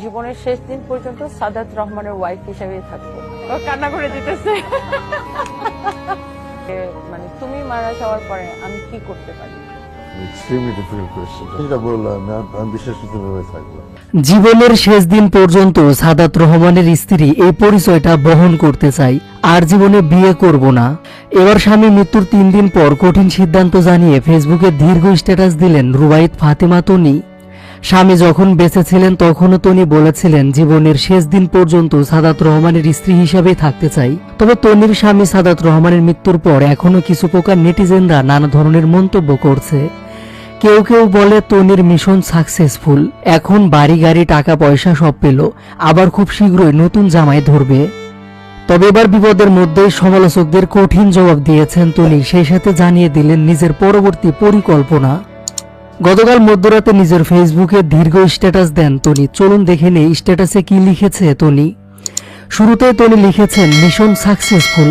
জীবনের শেষ দিন পর্যন্ত সাদাত রহমানের ওয়াইফ হিসেবে থাকব। ও কান্না করে দিতেছে। মানে তুমি মারা যাওয়ার পরে আমি কি করতে পারি? জীবনের শেষ দিন পর্যন্ত সাদাত রহমানের স্ত্রী এই পরিচয়টা বহন করতে চাই আর জীবনে বিয়ে করব না। এবার স্বামী মৃত্যুর তিন দিন পর কঠিন সিদ্ধান্ত জানিয়ে ফেসবুকে দীর্ঘ স্ট্যাটাস দিলেন রুবাইত ফাতেমা তনি। স্বামী যখন বেঁচে ছিলেন তখনও তনি বলেছিলেন, জীবনের শেষ দিন পর্যন্ত সাদাত রহমানের স্ত্রী হিসাবেই থাকতে চাই। তবে তনির স্বামী সাদাত রহমানের মৃত্যুর পর এখনও কিছু প্রকার নেটিজেনরা নানা ধরনের মন্তব্য করছে। কেউ কেউ বলে তনির মিশন সাকসেসফুল, এখন বাড়ি গাড়ি, টাকা, পয়সা সব পেল, আবার খুব শীঘ্রই নতুন জামাই ধরবে। তবে এবার বিপদের মধ্যেই সমালোচকদের কঠিন জবাব দিয়েছেন তনি, সেই সাথে জানিয়ে দিলেন, নিজের পরবর্তী পরিকল্পনা গতকাল মধ্যরাতে নিজের ফেসবুকে দীর্ঘ স্ট্যাটাস দেন তনি। চলুন দেখে নেই স্ট্যাটাসে কি লিখেছে তনি। শুরুতে তনি লিখেছেন, মিশন সাকসেসফুল।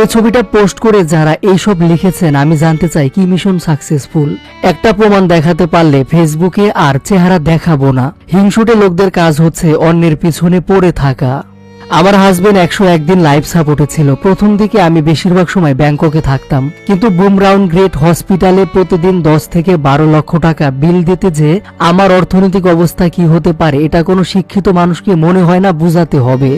এই ছবিটা পোস্ট করে যারা এইসব লিখেছেন, আমি জানতে চাই, কি মিশন সাকসেসফুল? একটা প্রমাণ দেখাতে পারলে ফেসবুকে আর চেহারা দেখাবো না। হিংসুটে লোকদের কাজ হচ্ছে অন্যের পিছনে পড়ে থাকা। আমার হাজবেন্ড একশো একদিন লাইফ সাপোর্টে ছিল। প্রথম দিকে আমি বেশিরভাগ সময় ব্যাংককে থাকতাম। কিন্তু বুমরাউন গ্রেট হসপিটালে প্রতিদিন দশ থেকে বারো লক্ষ টাকা বিল দিতে যে আমার অর্থনৈতিক অবস্থা কি হতে পারে, এটা কোনো শিক্ষিত মানুষকে মনে হয় না বুঝাতে হবে।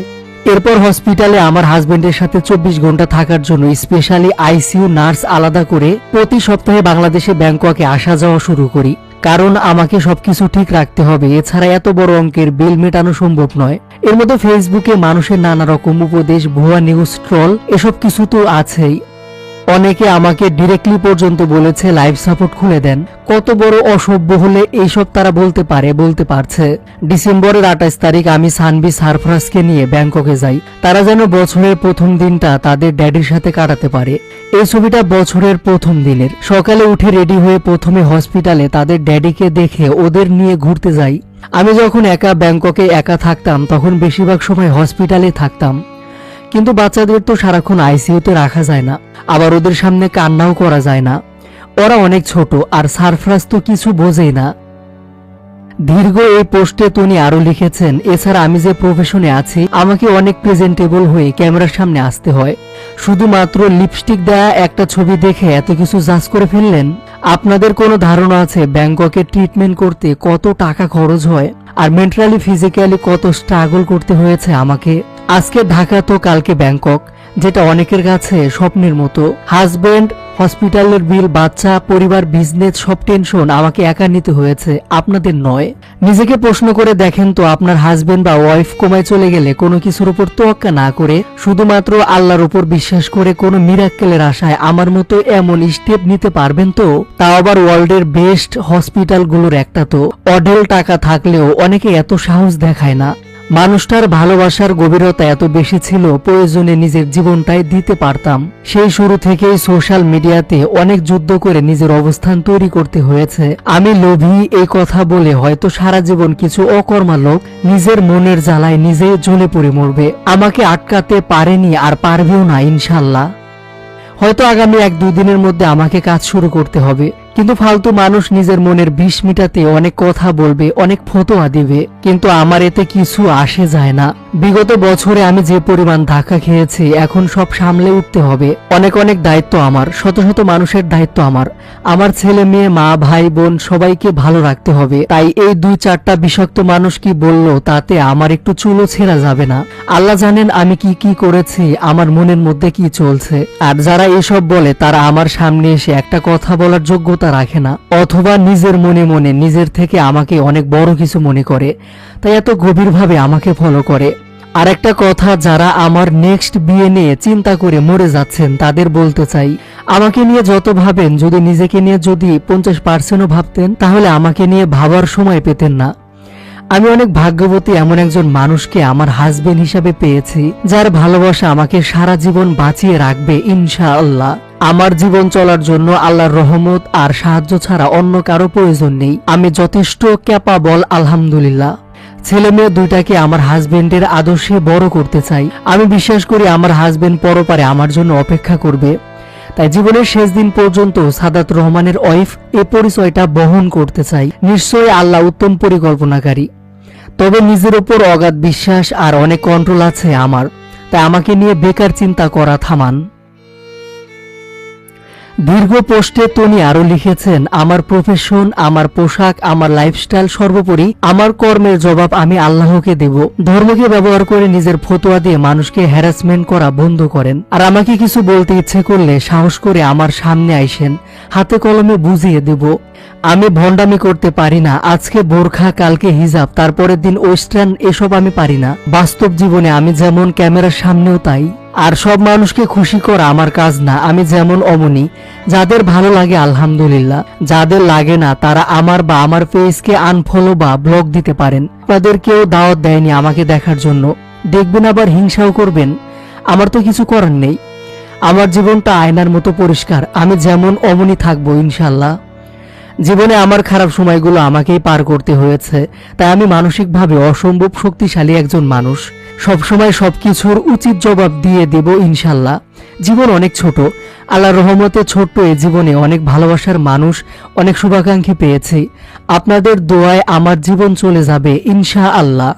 এরপর হসপিটালে আমার হাজবেন্ডের সাথে চব্বিশ ঘণ্টা থাকার জন্য স্পেশালি আইসিইউ নার্স আলাদা করে প্রতি সপ্তাহে বাংলাদেশে ব্যাংককে আসা যাওয়া শুরু করি। কারণ আমাকে সবকিছু ঠিক রাখতে হবে। এছাড়া এত বড় অঙ্কের বিল মেটানো সম্ভব নয়। এর মধ্যে ফেসবুকে মানুষের নানা রকম উপদেশ, ভুয়া নিউজ ট্রল এসব কিছু তো আছেই। অনেকে আমাকে ডিরেক্টলি পর্যন্ত বলেছে লাইভ সাপোর্ট খুলে দেন। কত বড় অসভ্য হলে এইসব তারা বলতে পারে, বলতে পারছে। ডিসেম্বরের আঠাশ তারিখ আমি সানবি সারফরাজকে নিয়ে ব্যাংককে যাই। তারা যেন বছরের প্রথম দিনটা তাদের ড্যাডির সাথে কাটাতে পারে। এই ছবিটা বছরের প্রথম দিনের। সকালে উঠে রেডি হয়ে প্রথমে হসপিটালে তাদের ড্যাডিকে দেখে ওদের নিয়ে ঘুরতে যাই। আমি যখন একা ব্যাংককে একা থাকতাম, তখন বেশিরভাগ সময় হসপিটালে থাকতাম। কিন্তু বাচ্চাদের তো সারাক্ষণ আইসিইউতে রাখা যায় না। আবার ওদের সামনে কান্নাও করা যায় না। ওরা অনেক ছোট আর সারফরাজ তো কিছু বোঝেই না। দীর্ঘ এই পোস্টে তিনি আরও লিখেছেন, এছাড়া আমি যে প্রফেশনে আছি, আমাকে অনেক প্রেজেন্টেবল হয়ে ক্যামেরার সামনে আসতে হয়। শুধুমাত্র লিপস্টিক দেয়া একটা ছবি দেখে এত কিছু জাজ করে ফেললেন? আপনাদের কোনো ধারণা আছে ব্যাংককে ট্রিটমেন্ট করতে কত টাকা খরচ হয়? আর মেন্টালি ফিজিক্যালি কত স্ট্রাগল করতে হয়েছে আমাকে? আজকে ঢাকা তো কালকে ব্যাংকক। যেটা অনেকের কাছে স্বপ্নের মতো। হাজবেন্ড হসপিটালের বিল বাচ্চা, পরিবার বিজনেস সব টেনশন আমাকে একা নিতে হয়েছে, আপনাদের নয়। নিজেকে প্রশ্ন করে দেখেন তো আপনার হাজবেন্ড বা ওয়াইফ কমায় চলে গেলে কোনো কিছুর উপর তোয়াক্কা না করে, শুধুমাত্র আল্লাহর উপর বিশ্বাস করে কোনো মিরাক্কেলের আশায় আমার মতো এমন স্টেপ নিতে পারবেন তো? তাও আবার ওয়ার্ল্ডের বেস্ট হসপিটালগুলোর একটা তো। অডেল টাকা থাকলেও অনেকে এত সাহস দেখায় না। মানুষটার ভালোবাসার গভীরতা এত বেশি ছিল, প্রয়োজনে নিজের জীবনটাই দিতে পারতাম। সেই শুরু থেকেই সোশ্যাল মিডিয়াতে অনেক যুদ্ধ করে নিজের অবস্থান তৈরি করতে হয়েছে। আমি লোভী, এই কথা বলে হয়তো সারা জীবন কিছু অকর্মা লোক নিজের মনের জ্বালায় নিজেই জ্বলে পড়ে মরবে। আমাকে আটকাতে পারেনি আর পারবেও না, ইনশাল্লাহ। হয়তো আগামী এক দুই দিনের মধ্যে আমাকে কাজ শুরু করতে হবে। কিন্তু ফালতু মানুষ নিজের মনের বিষ মিটাতে অনেক কথা বলবে, অনেক ফতোয়া দিবে, কিন্তু আমার এতে কিছু আসে যায় না। বিগত বছরে আমি যে পরিমাণ ধাক্কা খেয়েছি, এখন সব সামলে উঠতে হবে। অনেক অনেক দায়িত্ব আমার, শত শত মানুষের দায়িত্ব আমার। আমার ছেলে, মেয়ে, মা, ভাই, বোন, সবাইকে ভালো রাখতে হবে। তাই এই দুই চারটা বিষাক্ত মানুষ কি বলল, তাতে আমার একটু চুলও ছেঁড়া যাবে না। আল্লাহ জানেন আমি কি কি করেছি, আমার মনের মধ্যে কি চলছে। আর যারা এসব বলে, তারা আমার সামনে এসে একটা কথা বলার যোগ্যতা রাখে না। অথবা নিজের মনে মনে, নিজের থেকে আমাকে অনেক বড় কিছু মনে করে। তাই এত গভীরভাবে আমাকে ফলো করে। আর একটা কথা, যারা আমার নেক্সট বিয়ে নিয়ে চিন্তা করে মরে যাচ্ছেন, তাদের বলতে চাই, আমাকে নিয়ে যত ভাবেন, যদি নিজেকে নিয়ে যদি পঞ্চাশ পার্সেন্টও ভাবতেন, তাহলে আমাকে নিয়ে ভাবার সময় পেতেন না। আমি অনেক ভাগ্যবতী এমন একজন মানুষকে আমার হাজবেন্ড হিসাবে পেয়েছি, যার ভালোবাসা আমাকে সারা জীবন বাঁচিয়ে রাখবে, ইনশাআল্লাহ। আমার জীবন চলার জন্য আল্লাহর রহমত আর সাহায্য ছাড়া অন্য কারও প্রয়োজন নেই। আমি যথেষ্ট ক্যাপাবল আলহামদুলিল্লাহ। ছেলে মেয়ে দুইটাকে আমার হাজবেন্ডের আদর্শে বড় করতে চাই। আমি বিশ্বাস করি আমার হাজবেন্ড পরপারে আমার জন্য অপেক্ষা করবে। তাই জীবনের শেষ দিন পর্যন্ত সাদাত রহমানের ওয়াইফ এ পরিচয়টা বহন করতে চাই। নিশ্চয়ই আল্লাহ উত্তম পরিকল্পনাকারী। তবে নিজের উপর অগাধ বিশ্বাস আর অনেক কন্ট্রোল আছে আমার। তাই আমাকে নিয়ে বেকার চিন্তা করা থামান। দীর্ঘ পোস্টে তনি আরও লিখেছেন, আমার প্রফেশন আমার পোশাক, আমার লাইফস্টাইল সর্বোপরি আমার কর্মের জবাব আমি আল্লাহকে দেব। ধর্মকে ব্যবহার করে নিজের ফতোয়া দিয়ে মানুষকে হ্যারাসমেন্ট করা বন্ধ করেন। আর আমাকে কিছু বলতে ইচ্ছে করলে সাহস করে আমার সামনে আইসেন। হাতে কলমে বুঝিয়ে দেব। আমি ভণ্ডামি করতে পারি না। আজকে বোরখা, কালকে হিজাব, তারপরের দিন ওয়েস্টার্ন এসব আমি পারি না। বাস্তব জীবনে আমি যেমন ক্যামেরার সামনেও তাই। আর সব মানুষকে খুশি করা আমার কাজ না। আমি যেমন অমনি, যাদের ভালো লাগে আলহামদুলিল্লাহ, যাদের লাগে না, তারা আমার বা আমার পেজকে আনফলো বা ব্লক দিতে পারেন। তাদের কেউ দাওয়াত দেয়নি আমাকে দেখার জন্য। দেখবেন আবার হিংসাও করবেন। আমার তো কিছু করার নেই। আমার জীবনটা আয়নার মতো পরিষ্কার। আমি যেমন অমনি থাকব ইনশাল্লাহ জীবনে আমার খারাপ সময়গুলো আমাকেই পার করতে হয়েছে। তাই আমি মানসিকভাবে অসম্ভব শক্তিশালী একজন মানুষ। সবসময় সবকিছুর উচিত জবাব দিয়ে দেব ইনশাল্লাহ জীবন অনেক ছোট। আল্লাহর রহমতে ছোট্ট এ জীবনে অনেক ভালোবাসার মানুষ, অনেক শুভাকাঙ্ক্ষী পেয়েছি। আপনাদের দোয়ায় আমার জীবন চলে যাবে ইনশা আল্লাহ